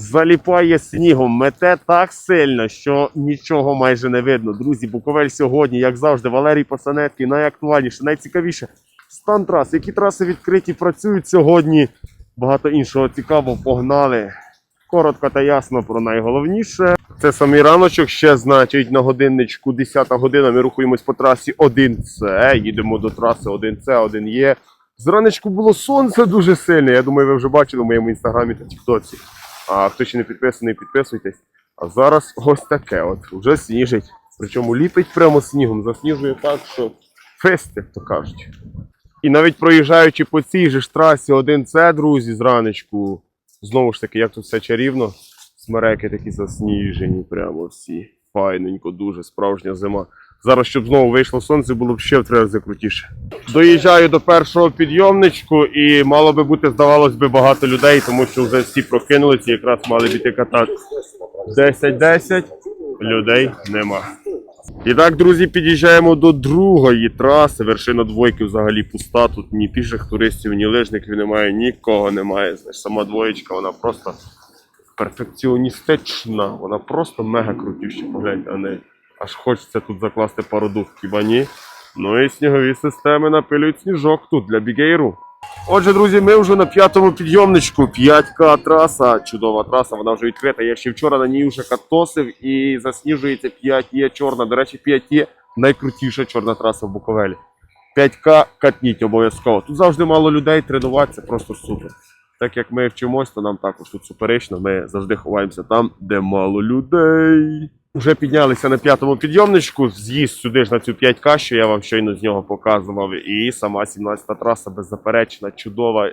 заліпає снігом, мете так сильно, що нічого майже не видно. Друзі, Буковель сьогодні, як завжди, Валерій Пасанецький, найактуальніше, найцікавіше. Стан трас, які траси відкриті, працюють сьогодні. Багато іншого цікавого погнали. Коротко та ясно про найголовніше. Це самий раночок. Ще значить на годинничку 10 година. Ми рухаємось по трасі 1С. Їдемо до траси 1С, 1Е. Зранечку було сонце дуже сильне. Я думаю, ви вже бачили в моєму інстаграмі та тіктоці. А хто ще не підписаний, підписуйтесь. А зараз ось таке. От вже сніжить. Причому ліпить прямо снігом, засніжує так, що фести, то кажуть. І навіть проїжджаючи по цій же ж трасі 1С, друзі, зранечку, знову ж таки, як тут все чарівно. Смереки такі засніжені, прямо всі. Файненько, дуже справжня зима. Зараз, щоб знову вийшло сонце, було б ще в три рази крутіше. Доїжджаю до першого підйомничку і мало би бути, здавалось би, багато людей, тому що вже всі прокинулися якраз мали піти катати. 10-10, людей нема. І так, друзі, під'їжджаємо до другої траси. Вершина двойки взагалі пуста. Тут ні піших туристів, ні лижників немає, нікого немає. Знаєш, сама двоєчка, вона просто перфекціоністична. Вона просто мега крутюща. Погляньте, а не аж хочеться тут закласти пару дух, хіба ні? Ну і снігові системи напилюють сніжок тут для бігейру. Отже, друзі, ми вже на п'ятому підйомничку. 5К траса, чудова траса, вона вже відкрита. Я ще вчора на ній вже катосив і засніжується 5 є чорна. До речі, 5 є найкрутіша чорна траса в Буковелі. 5К катніть обов'язково. Тут завжди мало людей, тренуватися просто супер. Так як ми вчимось, то нам також тут суперечно. Ми завжди ховаємося там, де мало людей. Вже піднялися на п'ятому підйомничку. З'їзд сюди ж на цю 5К, що я вам щойно з нього показував. І сама 17-та траса беззаперечна, чудова.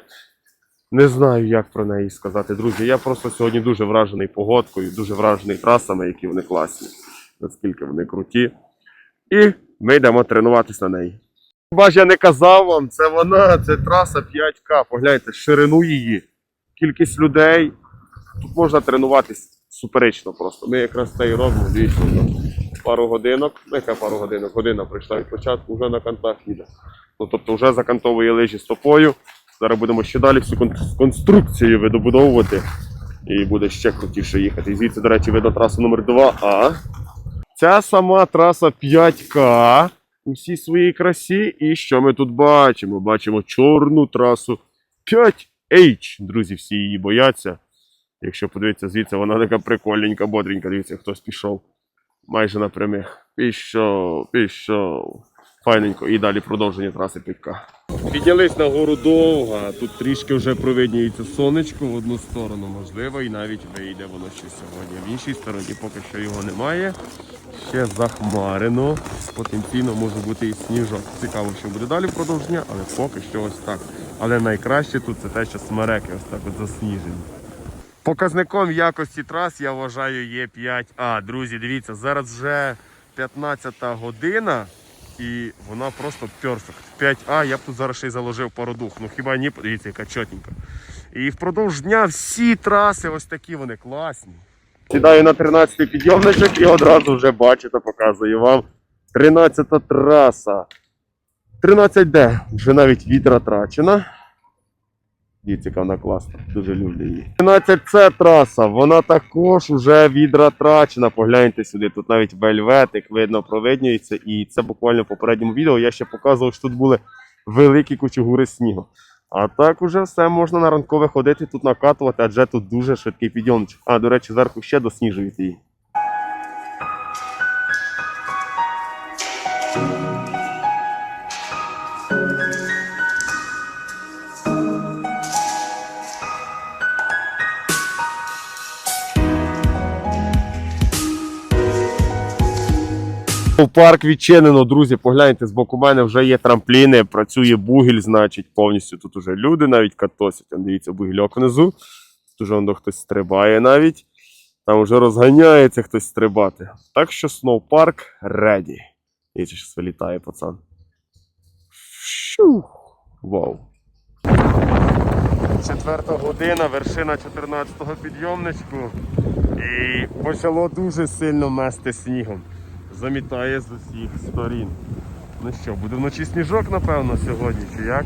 Не знаю, як про неї сказати, друзі. Я просто сьогодні дуже вражений погодкою, дуже вражений трасами, які вони класні, наскільки вони круті. І ми йдемо тренуватись на неї. Хіба ж я не казав вам, це вона, це траса 5К. Погляньте, ширину її, кількість людей. Тут можна тренуватись суперечно просто. Ми якраз це і робимо, дійсно. Пару годинок, ну яка пару годинок, година прийшла від початку, вже на кантах їде. Ну тобто вже закантовує лижі стопою. Зараз будемо ще далі всю конструкцію видобудовувати. І буде ще крутіше їхати. Звідси, до речі, видно трасу номер 2А. Ця сама траса 5К у всій своїй красі. І що ми тут бачимо? Бачимо чорну трасу 5H. Друзі, всі її бояться. Якщо подивитися звідси, вона така прикольненька, бодренька. Дивіться, хтось пішов. Майже напрямих. Пішов, пішов. Файненько. І далі продовження траси 5К. Піднялись на гору довго, тут трішки вже провидніється сонечко в одну сторону, можливо, і навіть вийде воно ще сьогодні. В іншій стороні поки що його немає. Ще захмарено. Потенційно може бути і сніжок. Цікаво, що буде далі продовження, але поки що ось так. Але найкраще тут це те, що смереки ось так от засніжені. Показником якості трас я вважаю є 5А. Друзі, дивіться, зараз вже 15 та година і вона просто перфект. 5А, я б тут зараз ще й заложив пару дух. Ну хіба ні, подивіться, яка чотенька. І впродовж дня всі траси ось такі вони класні. Сідаю на 13-й підйомничок і одразу вже бачите, показую вам. 13-та траса. 13D. Вже навіть відра трачена. Дивіться, вона класна, дуже люблю її. 13С траса, вона також уже відра трачена. Погляньте сюди, тут навіть вельветик видно провиднюється. І це буквально в попередньому відео я ще показував, що тут були великі кучугури снігу. А так уже все можна на ранкове ходити, тут накатувати, адже тут дуже швидкий підйомчик. А, до речі, зверху ще досніжують її. Парк відчинено, друзі, погляньте, з боку мене вже є трампліни, працює бугіль, значить, повністю тут уже люди навіть катосять. Дивіться, бугільок внизу. Тут уже воно хтось стрибає навіть. Там вже розганяється хтось стрибати. Так що сноупарк ready. Дивіться, щось вилітає, пацан. Шух. Вау. Четверта година, вершина 14-го підйомничку. І почало дуже сильно мести снігом замітає з усіх сторін. Ну що, буде вночі сніжок, напевно, сьогодні, чи як?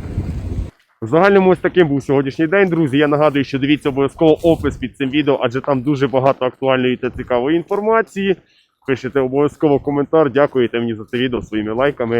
В загальному ось таким був сьогоднішній день, друзі. Я нагадую, що дивіться обов'язково опис під цим відео, адже там дуже багато актуальної та цікавої інформації. Пишете обов'язково коментар, дякуєте мені за це відео своїми лайками.